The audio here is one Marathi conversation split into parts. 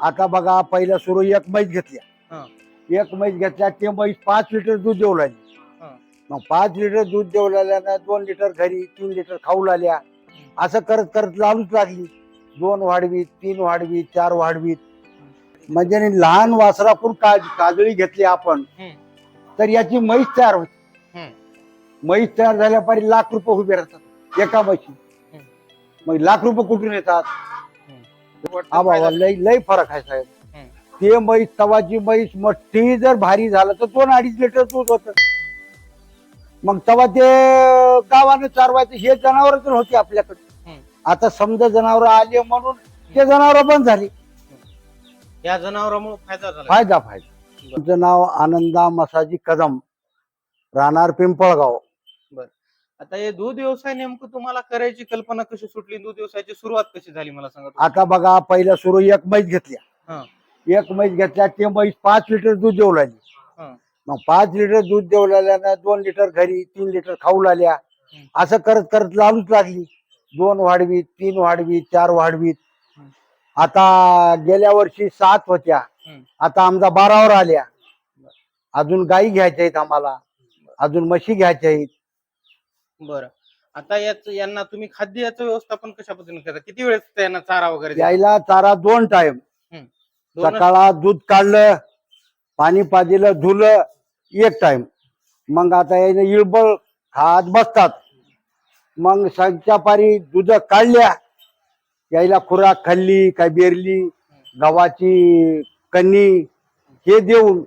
आता बघा पहिल्या सुरू एक म्हैस हा. घेतल्या एक म्हैस घेतल्या ते म्हैस पाच लिटर दूध देऊ लागली हा. मग पाच लिटर दूध देऊ लागल्यानं दोन लिटर घरी तीन लिटर खाऊ लागल्या असं करत करत लावूच लागली दोन वाढवीत तीन वाढवीत चार वाढवीत म्हणजे लहान वासरापूर काज काजळी घेतली आपण. तर याची म्हैस तयार होती. म्हैस तयार झाल्या पारी लाख रुपये उभे राहतात एका म्हशी. मग लाख रुपये कुठून येतात लय लय फरक आहे साहेब. ते म्हैस तवाची म्हैस मोठी जर भारी झालं तर दोन अडीच लिटर दूध होत. मग तेव्हा ते गावानं चारवायचं हे जनावर तर होती आपल्याकडे. आता समजा जनावर आले म्हणून ते जनावर बंद झाली. या जनावरांमुळे फायदा झाला. फायदा फायदा. तुमचं नाव आनंदा मसाजी कदम राहणार पिंपळगाव. आता हे दूध व्यवसाय नेमकं तुम्हाला करायची कल्पना कशी सुटली दूध व्यवसायाची सुरुवात कशी झाली मला सांगा. आता बघा पहिल्या सुरू एक म्हैस घेतल्या. एक म्हैस घेतल्या ते म्हैस पाच लिटर दूध देऊ लागली. मग पाच लिटर दूध देऊ लागल्यानं दोन लिटर घरी तीन लिटर खाऊ लागल्या. असं करत करत लावूच लागली दोन वाढवीत तीन वाढवीत चार वाढवीत. आता गेल्या वर्षी सात होत्या. आता आमचा बारावर आल्या अजून गाई घ्यायच्या आहेत आम्हाला अजून म्हशी घ्यायच्या आहेत बरं. आता याच यांना तुम्ही खाद्य याचं व्यवस्थापन कशा पद्धतीने करता? किती वेळेस त्यांना चारा वगैरे देता? यायला चारा दोन टाइम दोनच- सकाळा दूध काढलं पाणी पाजिलं धुलं एक टाइम मग आता याने इळबळ खात बसतात. मग सांच्या पारी दूध काढल्या यायला खुराक खाल्ली काय बेरली गव्हाची कन्नी हे देऊन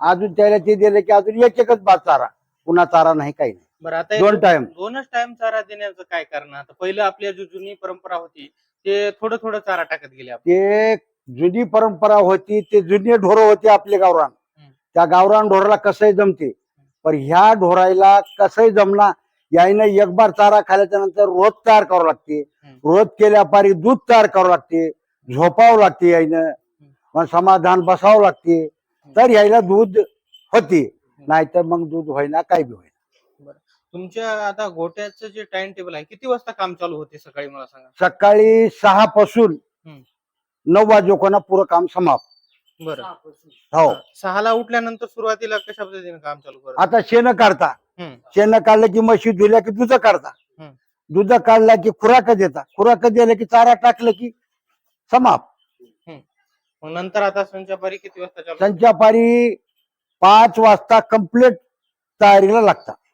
अजून त्याला ते दिलं की अजून एक एकच बाद चारा. पुन्हा चारा नाही काही नाही. बरं आता दोन टाइम दोनच टाइम चारा देण्याचं काय कारण आता पहिलं आपल्या जी जुनी परंपरा होती ते थोडं थोडं चारा टाकत गेले आपण. ते जुनी परंपरा होती ते जुने ढोरं होते आपले गावरान. हम्म. त्या गावरान ढोराला कसंही जमते पण ह्या ढोरायला कसंही जमला यायनं एक बार चारा खाल्ल्याच्या नंतर रोज तयार करावं लागते. रोज केल्या पारी दूध तयार करावं लागते झोपावं लागते यायनं मग समाधान बसावं लागते. तर यायला दूध होते नाहीतर मग दूध होईना काय बी होईना. तुमच्या आता गोट्याचं जे टाइम टेबल आहे किती वाजता काम चालू होते सकाळी मला सांगा? सकाळी सहा पासून हम्म. नऊ वाजेकोना पुरं काम समाप्त. बरं. हो. सहाला उठल्यानंतर सुरुवातीला कशा पद्धतीने काम चालू करत? आता शेण काढता. हम्म. शेण काढलं की म्हशी धुल्या की दुध काढता. हम्म. दुध काढला की खुराक देता. खुराक दिलं की चारा टाकलं की समाप्त. मग नंतर आता संचापारी किती वाजता चालू त्यांच्या पारी पाच वाजता कंप्लीट तयारीला लागतात. हम्म.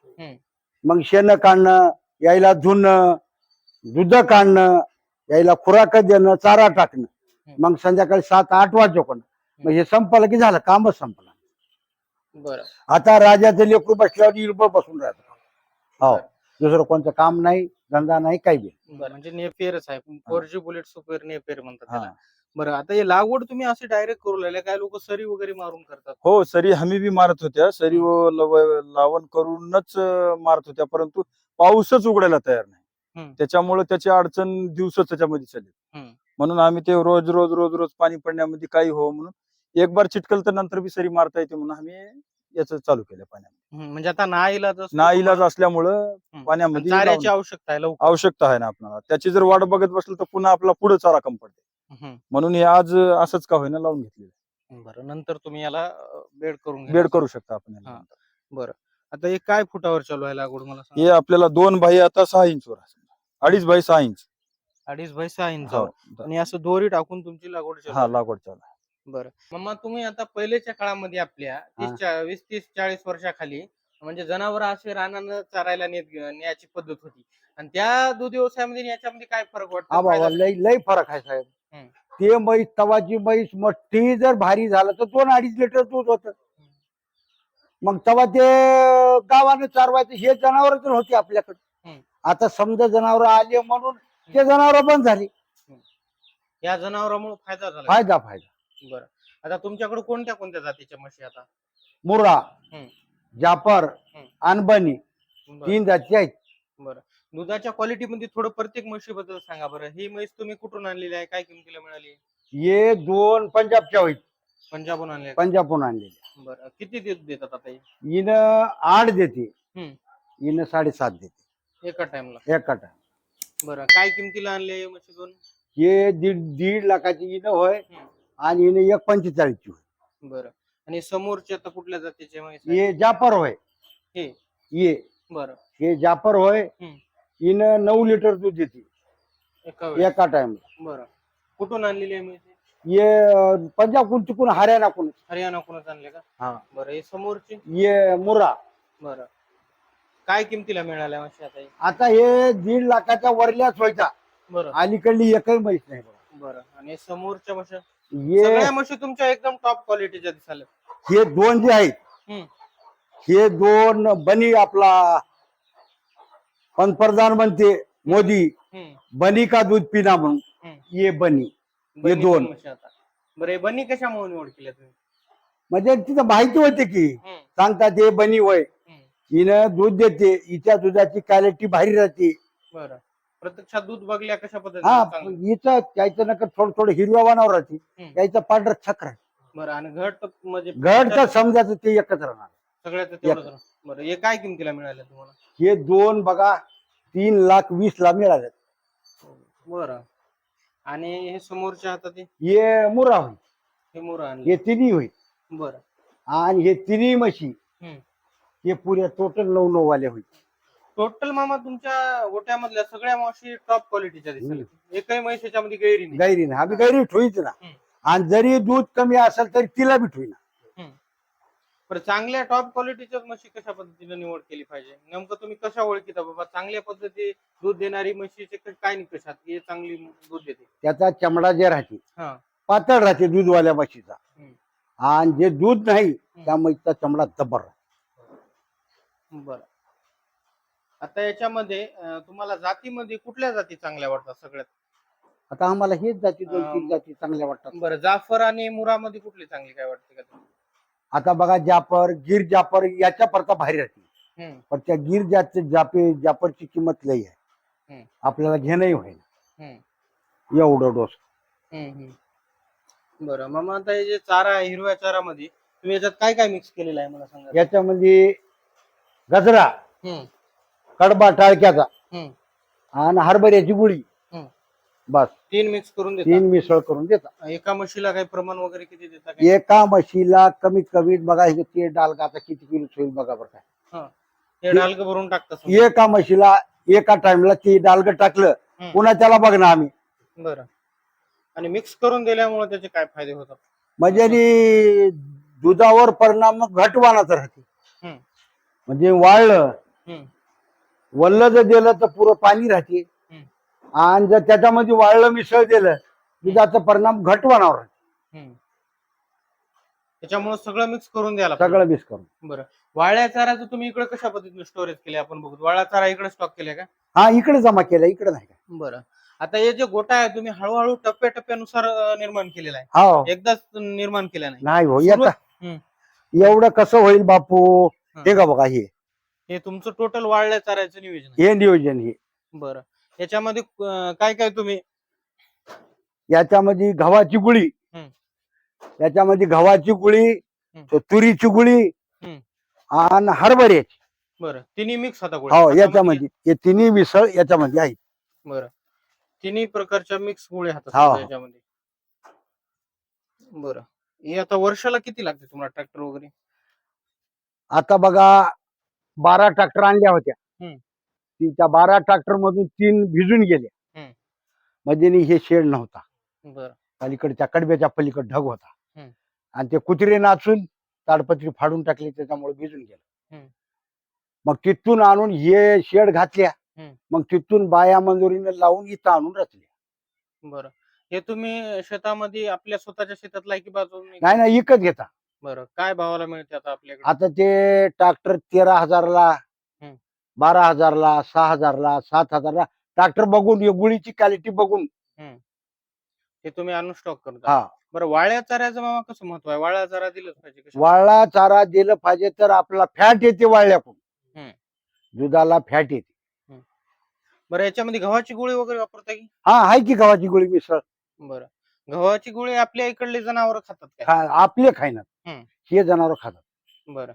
मग शेण काढणं यायला धुणं दूध काढणं यायला खुराक देणं चारा टाकणं. मग संध्याकाळी सात आठ कोण मग हे संपलं की झालं कामच संपलं. बरं. आता राजाचं लेकरू बसल्यावर इरबळ बसून राहतो. हो. दुसरं कोणतं काम नाही धंदा नाही काही बी म्हणजे नेपेरच आहे. Four G bullet super Napier म्हणतात. त्याला. बरं आता हे लागवड तुम्ही असे डायरेक्ट करू लागले काय लोक सरी वगैरे मारून करतात हो सरी हमी बी मारत होत्या सरी व लव- लावण करूनच अं, मारत होत्या परंतु पाऊसच उघडायला तयार नाही. त्याच्यामुळे त्याची अडचण दिवसच त्याच्यामध्ये चालली हम्म. म्हणून आम्ही ते रोज रोज रोज रोज पाणी पडण्यामध्ये काही हो म्हणून एक बार चिटकल तर नंतर बी सरी मारता येते म्हणून आम्ही याच चालू केलं पाण्यामध्ये हम्म, म्हणजे आता ना इलाज ना इलाज असल्यामुळं. पाण्यामध्ये चाऱ्याची लावणं. आवश्यकता आहे लवकर आवश्यकता आहे ना आपल्याला त्याची जर वाट बघत बसलं तर पुन्हा आपला पुढे चारा कम पडते. म्हणून हे आज असंच का होईना लावून घेतलेलं बरं नंतर तुम्ही याला बेड करून घ्या. बेड करू शकता आपण याला. हा. बरं आता हे काय फुटावर चालू आहे लागवड मला हे आपल्याला दोन बाई आता सहा इंचवर असेल. अडीच बाई सहा इंच अडीच बाय सहा इंच हो. आणि असं दोरी टाकून तुमची लागवड चालू हा आहे. लागवड चालू आहे. बरं मम्मा तुम्ही आता पहिलेच्या काळामध्ये आपल्या तीस. चा- वीस तीस चाळीस वर्षाखाली म्हणजे जनावर असे रानानं चारायला नेत न्यायची पद्धत होती आणि त्या दूध व्यवसायामध्ये आणि याच्यामध्ये काय फरक वाटतो बाबा लय लय फरक आहे साहेब. ते म्हैस तवाची म्हैस मोठी जर भारी झालं तर दोन अडीच लिटर दूध होत. मग तेव्हा ते गावानं चारवायचं हे जनावर तर होती आपल्याकडे. आता समजा जनावर आले म्हणून ते जनावर बंद झाली. या जनावरांमुळे फायदा झाला. फायदा फायदा. बरं. आता तुमच्याकडे कोणत्या कोणत्या जातीच्या म्हशी आता? मुर्रा हम्म. जापर. अनबनी. तीन जाती आहेत. बरं. दुधाच्या क्वालिटी मध्ये थोडं प्रत्येक म्हशीबद्दल सांगा बरं. ही म्हैस तुम्ही कुठून आणलेली आहे? काय किमतीला मिळाली? हे दोन पंजाबच्या होईल पंजाबहून आणले पंजाबहून आणलेल्या बरं. किती दूध देतात आता हे? हिनं आठ देते. हम्म. हिनं साडेसात देते. एका टाइमला एक कटा बरं. काय किमतीला आणले म्हशी दोन हे दीड दीड लाखाची हिनं होय हम्म. आणि हिने एक पंचेचाळीसची होय. बरं. आणि समोरचे आता कुठल्या जातीचे म्हैस आहे? हे जापर होय. हे? ये बरं. हे जापर होय. हम्म. हिनं नऊ लिटर दूध देते. एका वेळेस. एका टाइम बरं. कुठून आणलेली आहे म्हैस? ये पंजाब कुण चुकून हरियाणा कुण हरियाणा कुणाच आणले का? हा. बरं हे समोरचे? ये मुरा. बरं. काय किमतीला मिळाल्या म्हशी आता हे? आता हे दीड लाखाच्या वरल्याच व्हायचा बरं. अलीकडली एकही म्हैस नाही बघा. बरं. आणि समोरच्या म्हशी? ये सगळ्या म्हशी तुमच्या एकदम टॉप क्वालिटीच्या दिसाल्या हे दोन जे आहेत हम्म. हे दोन बनी आपला पंतप्रधान म्हणते मोदी. बनी का दूध पिना म्हणून. ये बनी बनी दोन. बरं हे बनी कशामुळे निवड केल्या तुम्ही म्हणजे तिथं माहिती होते की. सांगतात हे बनी हम्म. हिनं दूध देते हिच्या दुधाची क्वालिटी भारी राहते बरं प्रत्यक्षात दूध बघल्या कशा हा पद्धतीने हिचं त्याचं नका थोडं थोडं हिरव्या वानावर राहते. त्याचं पांढरं छक्र आहे बरं आणि घट म्हणजे घड तर समजायचं ते एकच राहणार सगळ्याचं तेवढंच राहतं. बरं हे काय किमतीला मिळालं तुम्हाला? हे दोन बघा तीन लाख वीस ला मिळाले बरं. आणि हे समोरच्या हातात हे- हे मुरा होईल. हे मोर आणले हे तिन्ही होईल. बरं. आणि हे तिन्ही म्हशी. हे पुऱ्या टोटल नऊ नऊ वाले होईल. टोटल मामा तुमच्या गोट्यामधल्या सगळ्या मावशी टॉप क्वालिटीच्या दिसल्या एकही म्हैस याच्यामध्ये गैरी नाही. गैरी ना आम्ही गैरी ठोईच ना. हम्म. आणि जरी दूध कमी असेल तरी तिला बी ठोई ना. बरं चांगल्या टॉप क्वालिटीच्या म्हशी कशा पद्धतीने निवड केली पाहिजे? नेमकं तुम्ही कशा ओळखीता बाबा? चांगल्या पद्धती दूध देणारी म्हशीचे क- काय निकष आहेत? की हे चांगली दूध देते. त्याचा चमडा जे राहते हा. पातळ राहते दूधवाल्या म्हशीचा. हम्म. आणि जे दूध नाही त्या म्हशीचा चमडा दबर राहते. बरं. आता याच्यामध्ये अं, तुम्हाला जातीमध्ये कुठल्या जाती चांगल्या वाटतात सगळ्यात? आता आम्हाला हेच जाती दोन तीन अं, जाती चांगल्या वाटतात. बरं जाफर आणि मुरामध्ये कुठली चांगली काय वाटते का तुम्हाला? आता बघा जापर गिर जापर याच्या परता बाहेर राहते पण त्या गिर जात जापे जापरची किंमत लई आहे. आपल्याला घेणंही होईल एवढं डोस. बरं मग आता हे जे चारा आहे हिरव्या चारामध्ये तुम्ही याच्यात काय काय मिक्स केलेलं आहे मला सांगा. याच्यामध्ये गजरा कडबा टाळक्याचा आणि हरभऱ्याची गुळी. बस. तीन मिक्स करून देता. तीन मिसळ करून देतात एका म्हशीला काही प्रमाण वगैरे किती देता काय? एका म्हशीला कमीत कमी बघा हे ते डालका आता किती किलो होईल बघा बरं काय. हे. डालग भरून टाकता समजा. एका म्हशीला एका टाइमला ते डालग टाकलं हम्म. पुन्हा त्याला बघणार आम्ही. बरं. आणि मिक्स करून दिल्यामुळे त्याचे काय फायदे होतात? म्हणजे दुधावर परिणाम घटवानाचा राहते. हम्म. म्हणजे वाळलं हम्म, वल्ल जर दिलं तर पुरं पाणी राहते. आणि जर त्याच्यामध्ये वाळलं मिसळ दिलं दुधाचा परिणाम घटवानावर राहते हम्म. त्याच्यामुळे सगळं मिक्स करून द्यायला पाहिजे. सगळं मिस करून. बरं. वाळ्या चाऱ्याचं तुम्ही इकडे कशा पद्धतीने स्टोरेज केले आपण बघू. वाळा चारा इकडे स्टॉक केले का? हा इकडे जमा केला इकडे नाही का? बरं. आता हे जे गोटा आहे तुम्ही हळूहळू टप्प्या टप्प्यानुसार अं, निर्माण केलेला आहे. हा. एकदाच निर्माण केला नाही. नाही हो सुरुवात- येता हम्म. एवढं कसं होईल बापू? हा. का बघा हे? हे तुमचं टोटल वाळल्या चाऱ्याचं नियोजन आहे. हे नियोजन हे. बरं. याच्यामध्ये अं, काय काय तुम्ही याच्यामध्ये गव्हाची गुळी हम्म. याच्यामध्ये गव्हाची गुळी. तुरीची गुळी हम्म. आणि हरभऱ्याची बरं तिन्ही मिक्स होता. हो याच्यामध्ये हे तिन्ही मिसळ याच्यामध्ये आहे बरं तिन्ही प्रकारच्या मिक्स गोळ्या हातात हा, हा. याच्यामध्ये बरं हे आता वर्षाला किती लागते तुम्हाला ट्रॅक्टर वगैरे आता बघा बारा ट्रॅक्टर आणल्या होत्या हम्म. ती त्या बारा ट्रॅक्टर मधून तीन भिजून गेल्या. म्हणजे नी हे शेड नव्हता. पलीकडच्या कडब्याच्या पलीकड ढग होता. आणि ते कुत्रे नाचून ताडपत्री फाडून टाकली त्याच्यामुळे भिजून गेलं. मग तिथून आणून हे शेड घातल्या. मग तिथून बाया मंजुरीने लावून इथं आणून रचल्या. बरं. हे तुम्ही शेतामध्ये आपल्या स्वतःच्या शेतातला की बाजून नाही नाही इकत घेता. बरं. काय भावाला मिळते आता आपल्याकडे? आता ते ट्रॅक्टर तेरा हजारला. बारा हजारला सहा हजारला सात हजारला. ट्रॅक्टर बघून गुळीची क्वालिटी बघून. हे तुम्ही आणून स्टॉक करता हा. बरं वाळ्या चाऱ्याचं मामा कसं महत्त्व आहे? वाळ्या चारा दिलंच पाहिजे वाळला चारा दिलं पाहिजे तर आपला फॅट येते वाळल्याकडून हम्म. दुधाला फॅट येते. बरं याच्यामध्ये गव्हाची गोळी वगैरे वापरता की? हा आहे की गव्हाची गोळी मिसळ? बरं. गव्हाची गोळी आपल्या इकडले जनावर खातात काय? खा- आपले खायनात हम्म. हे जनावर खातात. बरं.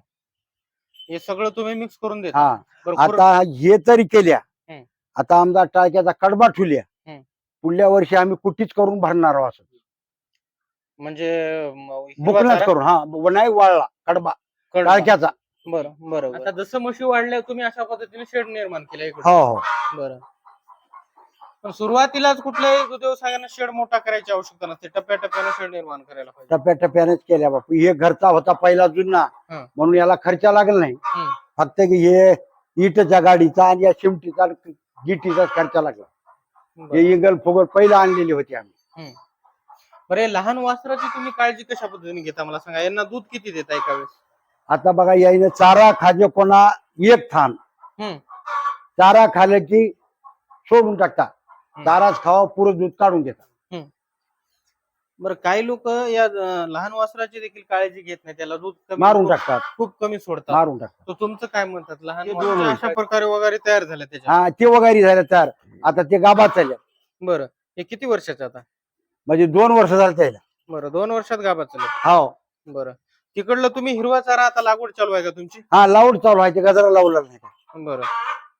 हे सगळं तुम्ही मिक्स करून देता. हा. आता हे तरी केल्या. हम्म. आता आमचा टाळक्याचा कडबा ठुल्या हम्म. पुढल्या वर्षी आम्ही कुठीच करून भरणार आहोत असं. म्हणजे म, हिरवा बुकनाच चारा? करून हा. नाही वाळला कडबा. कडबा. टाळक्याचा. बरं बरं आता जसं म्हशी वाढल्या तुम्ही अशा पद्धतीने शेड निर्माण केला इकडे हो हो. बरं. पण सुरुवातीलाच कुठल्याही व्यवसायानं शेड मोठा करायची आवश्यकता नसते. टप्प्याटप्प्याने शेड निर्माण करायला पाहिजे. टप्प्याटप्प्यानेच केल्या बापू. हे घरचा होता पहिला जुना हं. म्हणून याला खर्च लागला नाही. हं. फक्त की हे इटच्या गाडीचा आणि या शिमटीचा गिटीचा खर्च लागला. हे बरं. इगल फुगल पहिला आणलेली होती आम्ही. हं. बरं हे लहान वासराची तुम्ही काळजी कशा पद्धतीने घेता? मला सांगा यांना दूध किती देता एका वेळेस? आता बघा याईनं चारा खाजे कोणा एक थान. हं. चारा खाल्लं की सोडून टाकता. चाराच खावा पुरं दूध काढून देतात बरं काही लोक या अं, लहान वासराची देखील काळजी घेत नाही. त्याला दूध कमी मारून टाकतात. खूप कमी सोडतात. मारून टाकतात. तर तुमचं काय म्हणतात? लहान ते वासरं दोन अशा प्रकारे वगैरे तयार झाल्या त्याच्या हा ते वगैरे झालं चार आता ते गाबात चालल्या बरं. हे किती वर्षाचे आता? म्हणजे दोन वर्ष झालं त्याला. बरं दोन वर्षात गाभा चालत हो. बरं. तिकडलं तुम्ही हिरवा चारा आता लागवड चालू आहे का तुमची? हा लावड चालू आहे. ते गजरा लावला नाही का? बरं.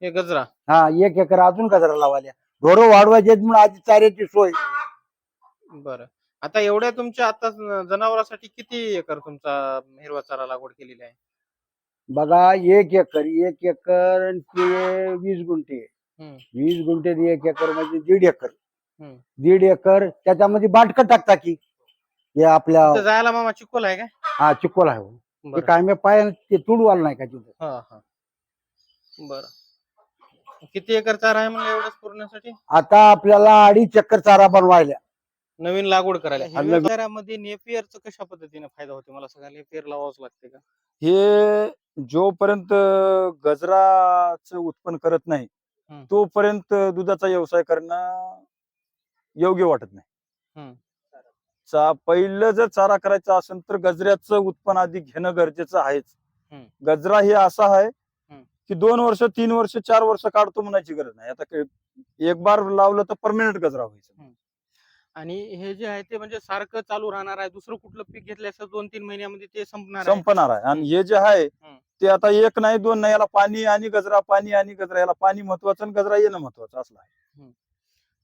हे गजरा. हा एक एकर अजून गजरा लावाल्या ढोरं वाढवायचे आहेत म्हणून आधी चाऱ्याची सोय. बरं. आता एवढ्या तुमच्या आता जनावरांसाठी किती एकर तुमचा हिरवा चारा लागवड केलेली आहे? बघा एक एकर एक एकर आणि ते वीस गुंठे. हम्म. वीस गुंठे आणि एक एकर म्हणजे दीड एकर. हम्म. दीड एकर त्याच्यामध्ये बाटकं टाकता की हे आपल्या तिथं जायला मामा चिकोल आहे काय हा चिकोल आहे. ते बरं. काय मी पाय ते तुडवाल नाही का तिथं? हा हा. बरं. किती एकर चारा आहे म्हणलं एवढंच पुरण्यासाठी आता आपल्याला अडीच एकर चारा बनवायला नवीन लागवड करायला आणि हिरव्या नवीन- चाऱ्यामध्ये नेपियरचं कशा पद्धतीने फायदा होते मला सगळं नेपियर लावावंच लागते का हे जोपर्यंत गजराचं उत्पन्न करत नाही हम्म. तोपर्यंत दुधाचा व्यवसाय करणं योग्य वाटत नाही. चा पहिलं जर चारा करायचा असेल तर गजऱ्याचं उत्पन्न आधी घेणं गरजेचं आहेच हम्म. गजरा हे असा आहे. की दोन वर्ष तीन वर्ष चार वर्ष काढतो म्हणायची गरज नाही. आता एक बार लावलं तर परमनंट गजरा व्हायचं. आणि हे जे आहे ते म्हणजे सारखं चालू राहणार आहे. दुसरं कुठलं पीक घेतलं असं दोन तीन महिन्यामध्ये ते संपणार संपणार आहे. आणि हे जे आहे. ते आता एक नाही दोन नाही याला पाणी आणि गजरा पाणी आणि गजरा याला पाणी महत्वाचं आणि गजरा येणं महत्वाचं असलं आहे.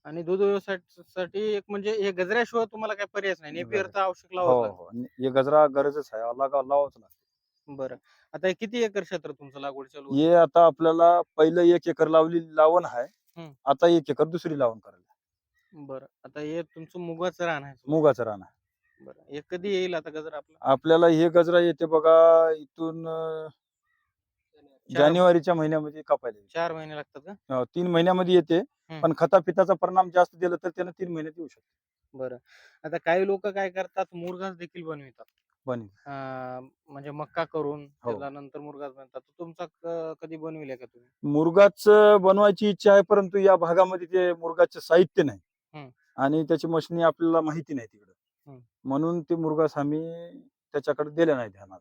आणि दूध व्यवसायासाठी एक म्हणजे हे गजऱ्याशिवाय तुम्हाला काही पर्यायच नाही. आवश्यक हो लावा हो. आणि हे गजरा गरजच आहे. लावाच लागतं. बरं. आता हे किती एकर क्षेत्र तुमचं लागवड चालू आहे? हे आता आपल्याला पहिलं एक एकर लावली लावण आहे हम्म. आता एक एकर दुसरी लावण करायला. बरं. आता हे तुमचं मुगाचं रान आहे मुगाचं रान आहे. बरं. हे कधी येईल आता गजरा आपला? आपल्याला हे गजरा येते बघा इथून अं, चार- जानेवारीच्या महिन्यामध्ये कापायला येते. चार महिने लागतात का? अं, तीन महिन्यामध्ये येते. पण खता पिताचा परिणाम जास्त दिला तर त्यानं तीन महिन्यात येऊ शकतो. बरं. आता काही लोक काय करतात? मुरघास देखील बनवितात. बनी अं, म्हणजे मक्का करून हो. त्याच्यानंतर मुरघास बनतात तर तुमचा क- कधी बनविले का तुम्ही मुरगाच बनवायची इच्छा आहे परंतु या भागामध्ये ते मुरगाचे साहित्य नाही हम्म. आणि त्याची मशनी आपल्याला माहिती नाही तिकडं हम्म. म्हणून ते मुरगास आम्ही त्याच्याकडे दिले नाही ध्यानात